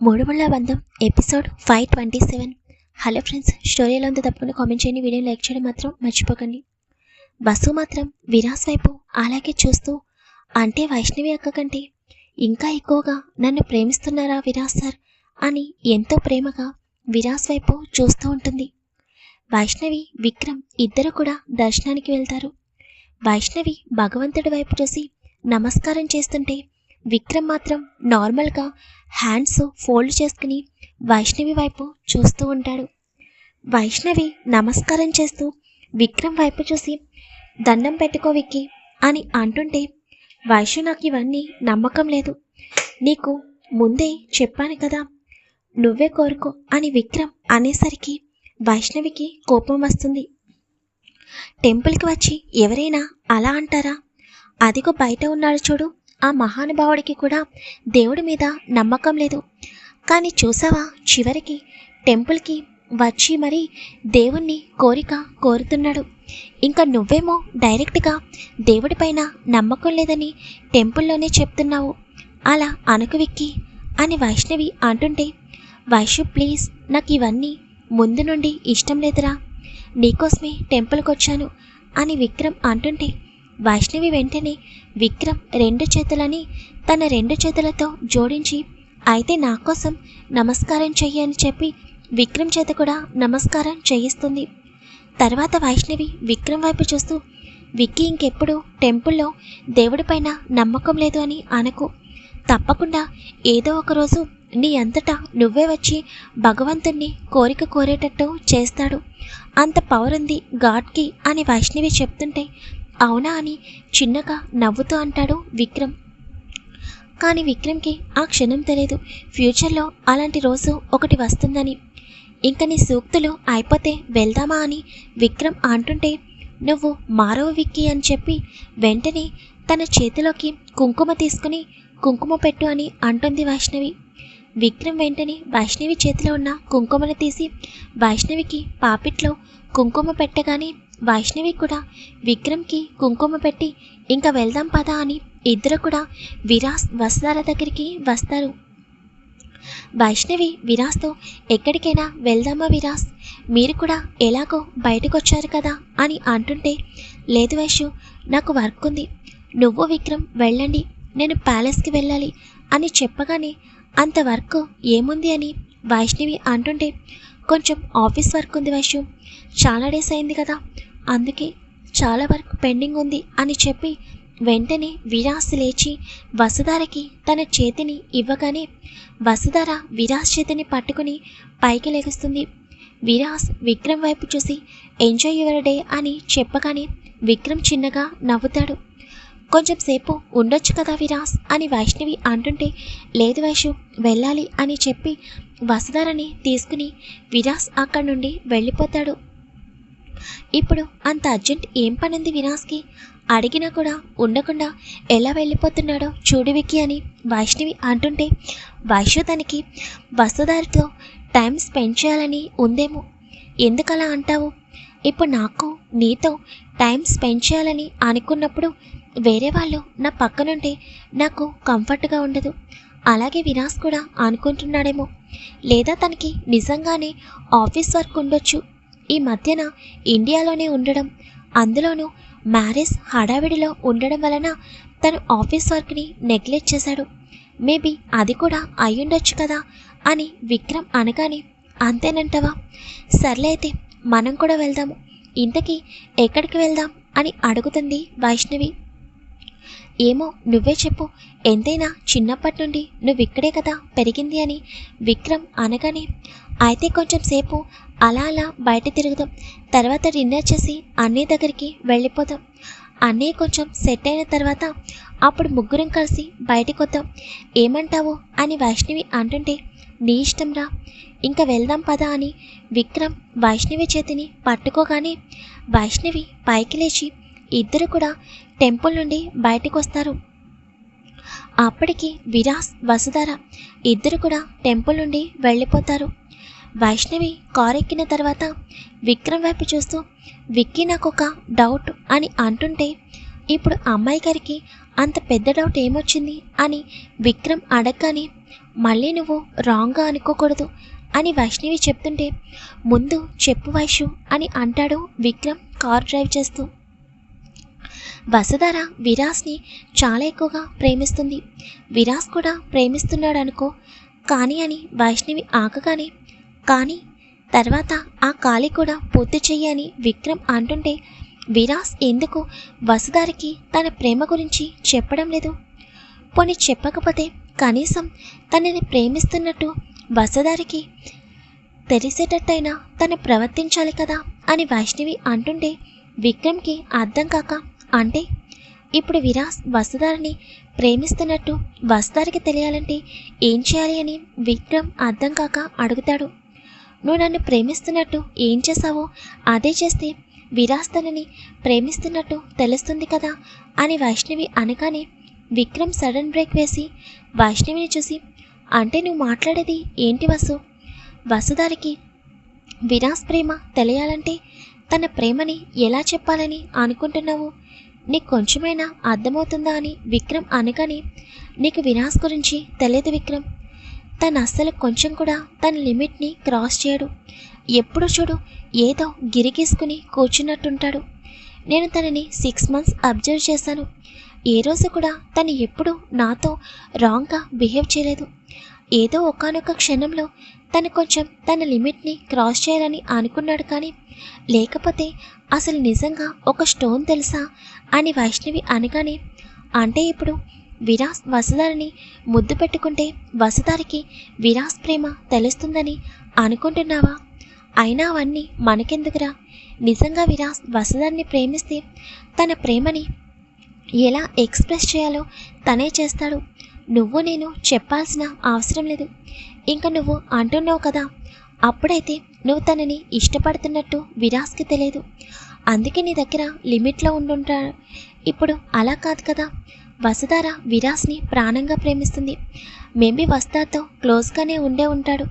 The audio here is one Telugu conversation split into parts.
మూడుముళ్ళ బంధం episode five twenty seven. Hello friends స్టోరీలో ఉంది తప్పకుండా కామెంట్ చేయండి వీడియో లైక్ చేయడం మాత్రం మర్చిపోకండి. బస్సు మాత్రం విరాస్ వైపు అలాగే చూస్తూ అంటే వైష్ణవి అక్క కంటే ఇంకా ఎక్కువగా నన్ను ప్రేమిస్తున్నారా విరాస్ సార్ అని ఎంతో ప్రేమగా విరాస్ వైపు చూస్తూ ఉంటుంది. వైష్ణవి విక్రమ్ ఇద్దరు కూడా దర్శనానికి వెళ్తారు. వైష్ణవి భగవంతుడి వైపు చూసి నమస్కారం చేస్తుంటే విక్రమ్ మాత్రం నార్మల్గా హ్యాండ్స్ ఫోల్డ్ చేసుకుని వైష్ణవి వైపు చూస్తూ ఉంటాడు. వైష్ణవి నమస్కారం చేస్తూ విక్రమ్ వైపు చూసి దండం పెట్టుకో విక్కి అని అంటుంటే వైష్ణవి నాకు ఇవన్నీ నమ్మకం లేదు. నీకు ముందే చెప్పాను కదా నువ్వే కోరుకో అని విక్రమ్ అనేసరికి వైష్ణవికి కోపం వస్తుంది. టెంపుల్కి వచ్చి ఎవరైనా అలా అంటారా? అదిగో బయట ఉన్నాడు చూడు ఆ మహానుభావుడికి కూడా దేవుడి మీద నమ్మకం లేదు. కానీ చూసావా? చివరికి టెంపుల్కి వచ్చి మరి దేవుణ్ణి కోరిక కోరుతున్నాడు. ఇంకా నువ్వేమో డైరెక్ట్గా దేవుడిపైన నమ్మకం లేదని టెంపుల్లోనే చెప్తున్నావు. అలా అనుకువిక్కి అని వైష్ణవి అంటుంటే వైషు ప్లీజ్ నాకు ఇవన్నీ ముందు నుండి ఇష్టం లేదురా. నీకోసమే టెంపుల్కి వచ్చాను అని విక్రమ్ అంటుంటే వైష్ణవి వెంటనే విక్రమ్ రెండు చేతులని తన రెండు చేతులతో జోడించి అయితే నా కోసం నమస్కారం చెయ్యి అని చెప్పి విక్రమ్ చేత కూడా నమస్కారం చేయిస్తుంది. తర్వాత వైష్ణవి విక్రమ్ వైపు చూస్తూ విక్కీ ఇంకెప్పుడు టెంపుల్లో దేవుడిపైన నమ్మకం లేదు అని అనకు. తప్పకుండా ఏదో ఒక రోజు నీ అంతటా నువ్వే వచ్చి భగవంతుణ్ణి కోరిక కోరేటట్టు చేస్తాడు. అంత పవర్ ఉంది గాడ్కి అని వైష్ణవి చెప్తుంటే అవునా అని చిన్నగా నవ్వుతూ అంటాడు విక్రమ్. కానీ విక్రమ్కి ఆ క్షణం తెలియదు ఫ్యూచర్లో అలాంటి రోజు ఒకటి వస్తుందని. ఇంక నీ సూక్తులు అయిపోతే వెళ్దామా అని విక్రమ్ అంటుంటే నువ్వు మారవు విక్కి అని చెప్పి వెంటనే తన చేతిలోకి కుంకుమ తీసుకుని కుంకుమ పెట్టు అని అంటుంది వైష్ణవి. విక్రమ్ వెంటనే వైష్ణవి చేతిలో ఉన్న కుంకుమను తీసి వైష్ణవికి పాపిట్లో కుంకుమ పెట్టగానే వైష్ణవి కూడా విక్రమ్కి కుంకుమ పెట్టి ఇంకా వెళ్దాం పదా అని ఇద్దరు కూడా విరాస్ వసుధార దగ్గరికి వస్తారు. వైష్ణవి విరాస్తో ఎక్కడికైనా వెళ్దామా విరాస్? మీరు కూడా ఎలాగో బయటకు వచ్చారు కదా అని అంటుంటే లేదు వైషు నాకు వర్క్ ఉంది. నువ్వు విక్రమ్ వెళ్ళండి. నేను ప్యాలెస్కి వెళ్ళాలి అని చెప్పగానే అంత వర్క్ ఏముంది అని వైష్ణవి అంటుంటే కొంచెం ఆఫీస్ వర్క్ ఉంది వైషు చాలా డేస్ అయింది కదా. అందుకే చాలా వరకు పెండింగ్ ఉంది అని చెప్పి వెంటనే విరాస్ లేచి వసుధారకి తన చేతిని ఇవ్వగానే వసుధార విరాస్ చేతిని పట్టుకుని పైకి లెగుస్తుంది. విరాస్ విక్రమ్ వైపు చూసి ఎంజాయ్ యువర్ డే అని చెప్పగానే విక్రమ్ చిన్నగా నవ్వుతాడు. కొంచెం సేపు ఉండొచ్చు కదా విరాస్ అని వైష్ణవి అంటుంటే లేదు వైషు వెళ్ళాలి అని చెప్పి వసుధారని తీసుకుని విరాస్ అక్కడి నుండి వెళ్ళిపోతాడు. ఇప్పుడు అంత అర్జెంట్ ఏం పనుంది వినాస్కి? అడిగినా కూడా ఉండకుండా ఎలా వెళ్ళిపోతున్నాడో చూడు విక్కి అని వైష్ణవి అంటుంటే వైష్ణు తనకి వసుధారితో టైం స్పెండ్ చేయాలని ఉందేమో. ఎందుకలా అంటావు? ఇప్పుడు నాకు నీతో టైం స్పెండ్ చేయాలని అనుకున్నప్పుడు వేరే వాళ్ళు నా పక్కనుంటే నాకు కంఫర్ట్గా ఉండదు. అలాగే వినాస్ కూడా అనుకుంటున్నాడేమో. లేదా తనకి నిజంగానే ఆఫీస్ వర్క్ ఉండొచ్చు ఈ మధ్యన ఇండియాలోనే ఉండడం అందులోనూ మ్యారేజ్ హడావిడిలో ఉండడం వలన తను ఆఫీస్ వర్క్ని నెగ్లెక్ట్ చేశాడు. మేబీ అది కూడా అయ్యుండొచ్చు కదా అని విక్రమ్ అనగానే అంతేనంటావా? సర్లే అయితే మనం కూడా వెళ్దాము. ఇంతకీ ఎక్కడికి వెళ్దాం అని అడుగుతుంది వైష్ణవి. ఏమో నువ్వే చెప్పు. ఎంతైనా చిన్నప్పటి నుండి నువ్వు ఇక్కడే కదా పెరిగింది అని విక్రమ్ అనగానే అయితే కొంచెం సేపు అలా అలా బయట తిరుగుదాం. తర్వాత డిన్నర్ చేసి అన్నయ్య దగ్గరికి వెళ్ళిపోదాం. అన్నయ్య కొంచెం సెట్ అయిన తర్వాత అప్పుడు ముగ్గురం కలిసి బయటకు వద్దాం. ఏమంటావు అని వైష్ణవి అంటుంటే నీ ఇష్టంరా ఇంకా వెళ్దాం పదా అని విక్రమ్ వైష్ణవి చేతిని పట్టుకోగానే వైష్ణవి పైకి లేచి ఇద్దరు కూడా టెంపుల్ నుండి బయటకు వస్తారు. అప్పటికి విరాస్ వసుధార ఇద్దరు కూడా టెంపుల్ నుండి వెళ్ళిపోతారు. వైష్ణవి కారు ఎక్కిన తర్వాత విక్రమ్ వైపు చూస్తూ విక్కీ నాకు ఒక డౌట్ అని అంటుంటే ఇప్పుడు అమ్మాయి గారికి అంత పెద్ద డౌట్ ఏమొచ్చింది? అని విక్రమ్ అడగగానే మళ్ళీ నువ్వు రాంగ్గా అనుకోకూడదు అని వైష్ణవి చెప్తుంటే ముందు చెప్పు వైషు అని అంటాడు విక్రమ్ కార్ డ్రైవ్ చేస్తూ. వసుధార విరాస్ని చాలా ఎక్కువగా ప్రేమిస్తుంది. విరాస్ కూడా ప్రేమిస్తున్నాడు అనుకో కానీ అని వైష్ణవి ఆకగానే కానీ తర్వాత ఆ ఖాళీ కూడా పూర్తి చేయని విక్రమ్ అంటుంటే విరాస్ ఎందుకు వసుధారికి తన ప్రేమ గురించి చెప్పడం లేదు? పోనీ చెప్పకపోతే కనీసం తనని ప్రేమిస్తున్నట్టు వసుధారికి తెలిసేటట్టయినా తను ప్రవర్తించాలి కదా? అని వైష్ణవి అంటుంటే విక్రమ్కి అర్థం కాక అంటే ఇప్పుడు విరాస్ వసుధారిని ప్రేమిస్తున్నట్టు వసుధారికి తెలియాలంటే ఏం చేయాలి అని విక్రమ్ అర్థం కాక అడుగుతాడు. నువ్వు నన్ను ప్రేమిస్తున్నట్టు ఏం చేశావో అదే చేస్తే విరాస్తనని ప్రేమిస్తున్నట్టు తెలుస్తుంది కదా అని వైష్ణవి అనగానే విక్రమ్ సడన్ బ్రేక్ వేసి వైష్ణవిని చూసి అంటే నువ్వు మాట్లాడేది ఏంటి వసు? వసుధారికి విరాస్ ప్రేమ తెలియాలంటే తన ప్రేమని ఎలా చెప్పాలని అనుకుంటున్నావు? నీకు కొంచెమైనా అర్థమవుతుందా అని విక్రమ్ అనగానే నీకు వినాస్ గురించి తెలియదు విక్రమ్. తను అస్సలు కొంచెం కూడా తన లిమిట్ని క్రాస్ చేయడు. ఎప్పుడు చూడు ఏదో గిరిగీసుకుని కూర్చున్నట్టుంటాడు. నేను తనని సిక్స్ మంత్స్ అబ్జర్వ్ చేశాను. ఏ రోజు కూడా తను ఎప్పుడు నాతో రాంగ్గా బిహేవ్ చేయలేదు. ఏదో ఒకనొక క్షణంలో తను కొంచెం తన లిమిట్ని క్రాస్ చేయాలని అనుకున్నాడు కానీ లేకపోతే అసలు నిజంగా ఒక స్టోన్ తెలుసా అని వైష్ణవి అనగానే అంటే ఇప్పుడు విరాస్ వసుధారిని ముద్దు పెట్టుకుంటే వసుధారికి విరాస్ ప్రేమ తెలుస్తుందని అనుకుంటున్నావా? అయినా అవన్నీ మనకెందుకురా? నిజంగా విరాస్ వసుధారిని ప్రేమిస్తే తన ప్రేమని ఎలా ఎక్స్ప్రెస్ చేయాలో తనే చేస్తాడు. నువ్వు నేను చెప్పాల్సిన అవసరం లేదు. ఇంకా నువ్వు అంటున్నావు కదా అప్పుడైతే నువ్వు తనని ఇష్టపడుతున్నట్టు విరాస్కి తెలియదు. అందుకే నీ దగ్గర లిమిట్లో ఉండుంటాడు. ఇప్పుడు అలా కాదు కదా వసుధార విరాస్ని ప్రాణంగా ప్రేమిస్తుంది. మేబీ వస్తాతో క్లోజ్గానే ఉండే ఉంటాడు.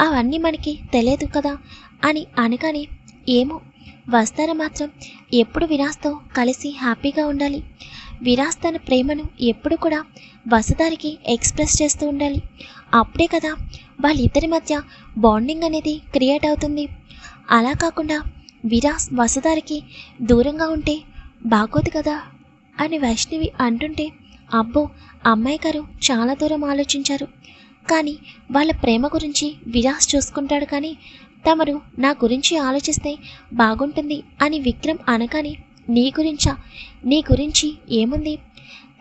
అవన్నీ మనకి తెలియదు కదా అని అనగానే ఏమో వస్తార మాత్రం ఎప్పుడు విరాస్తో కలిసి హ్యాపీగా ఉండాలి. విరాస్ తన ప్రేమను ఎప్పుడు కూడా వసుధారికి ఎక్స్ప్రెస్ చేస్తూ ఉండాలి. అప్పుడే కదా వాళ్ళిద్దరి మధ్య బాండింగ్ అనేది క్రియేట్ అవుతుంది. అలా కాకుండా విరాస్ వసుధారికి దూరంగా ఉంటే బాగోదు కదా. అని వైష్ణవి అంటుంటే అబ్బో అమ్మాయి గారు చాలా దూరం ఆలోచించారు. కానీ వాళ్ళ ప్రేమ గురించి విరాస్ చూసుకుంటాడు కానీ తమరు నా గురించి ఆలోచిస్తే బాగుంటుంది అని విక్రమ్ అనగానే నీ గురించా? నీ గురించి ఏముంది?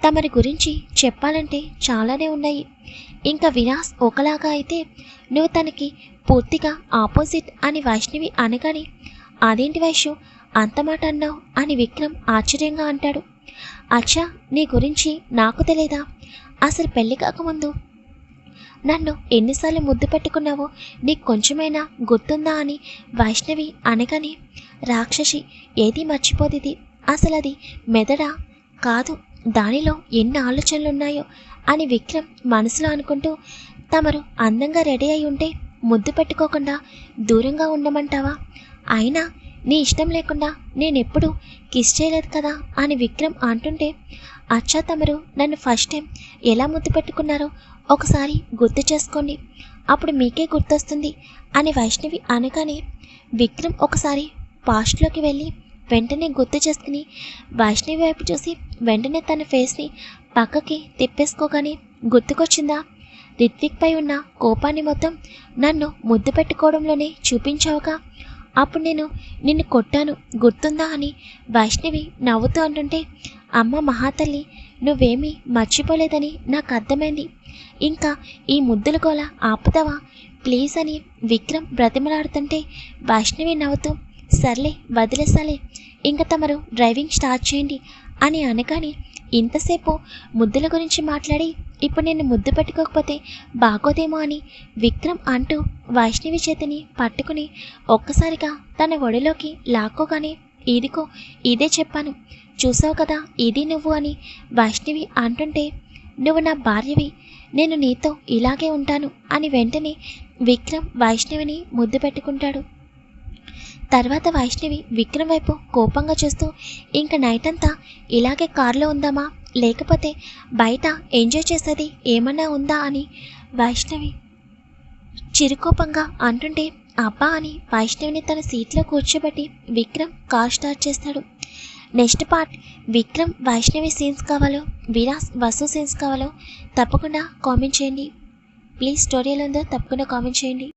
తమరి గురించి చెప్పాలంటే చాలానే ఉన్నాయి. ఇంకా వినాస్ ఒకలాగా అయితే నువ్వు తనకి పూర్తిగా ఆపోజిట్ అని వైష్ణవి అనగానే అదేంటి వైషు అంత మాట అన్నావు అని విక్రమ్ ఆశ్చర్యంగా అంటాడు. అచ్చా నీ గురించి నాకు తెలియదా అసలు పెళ్ళి కాకముందు. నన్ను ఎన్నిసార్లు ముద్దు పెట్టుకున్నావో నీకు కొంచెమైనా గుర్తుందా అని వైష్ణవి అనగానే రాక్షసి ఏది మర్చిపోదిది అసలు అది మెదడా? కాదు దానిలో ఎన్ని ఆలోచనలున్నాయో అని విక్రమ్ మనసులో అనుకుంటూ తమరు అందంగా రెడీ అయి ఉంటే ముద్దు పెట్టుకోకుండా దూరంగా ఉండమంటావా? అయినా నీ ఇష్టం లేకుండా నేనెప్పుడు కిస్ చేయలేదు కదా అని విక్రమ్ అంటుంటే అచ్చా తమరు నన్ను ఫస్ట్ టైం ఎలా ముద్దు పెట్టుకున్నారో ఒకసారి గుర్తు చేసుకోండి. అప్పుడు మీకే గుర్తొస్తుంది అని వైష్ణవి అనగానే విక్రమ్ ఒకసారి పాస్ట్లోకి వెళ్ళి వెంటనే గుర్తు చేసుకుని వైష్ణవి వైపు చూసి వెంటనే తన ఫేస్ని పక్కకి తిప్పేసుకోగానే గుర్తుకొచ్చిందా? రిత్విక్పై ఉన్న కోపాన్ని మొత్తం నన్ను ముద్దు పెట్టుకోవడంలోనే చూపించావుగా. అప్పుడు నేను నిన్ను కొట్టాను. గుర్తుందా అని వైష్ణవి నవ్వుతూ అంటుంటే అమ్మ మహాతల్లి నువ్వేమీ మర్చిపోలేదని నాకు అర్థమైంది. ఇంకా ఈ ముద్దుల గోల ఆపుతావా? ప్లీజ్ అని విక్రమ్ బ్రతిమలాడుతుంటే వైష్ణవి నవ్వుతూ సర్లే వదిలేసాలే. ఇంకా తమరు డ్రైవింగ్ స్టార్ట్ చేయండి. అని అనగానే ఇంతసేపు ముద్దుల గురించి మాట్లాడి ఇప్పుడు నేను ముద్దు పెట్టుకోకపోతే బాగోదేమో అని విక్రమ్ అంటూ వైష్ణవి చేతిని పట్టుకుని ఒక్కసారిగా తన ఒడిలోకి లాక్కోగానే ఇదిగో ఇదే చెప్పాను. చూసావు కదా ఇది నువ్వు అని వైష్ణవి అంటుంటే నువ్వు నా భార్యవి. నేను నీతో ఇలాగే ఉంటాను అని వెంటనే విక్రమ్ వైష్ణవిని ముద్దు పెట్టుకుంటాడు. తర్వాత వైష్ణవి విక్రమ్ వైపు కోపంగా చూస్తూ ఇంక నైట్ అంతా ఇలాగే కారులో ఉందామా? లేకపోతే బయట ఎంజాయ్ చేసేది ఏమన్నా ఉందా? అని వైష్ణవి చిరుకోపంగా అంటుంటే అబ్బా అని వైష్ణవిని తన సీట్లో కూర్చోబెట్టి విక్రమ్ కార్ స్టార్ట్ చేస్తాడు. Next part Vikram Vaishnavi scenes కావాలో విరాస్ వసు సీన్స్ కావాలో తప్పకుండా కామెంట్ చేయండి. ప్లీజ్ స్టోరీ ఎలా ఉందో తప్పకుండా కామెంట్ చేయండి.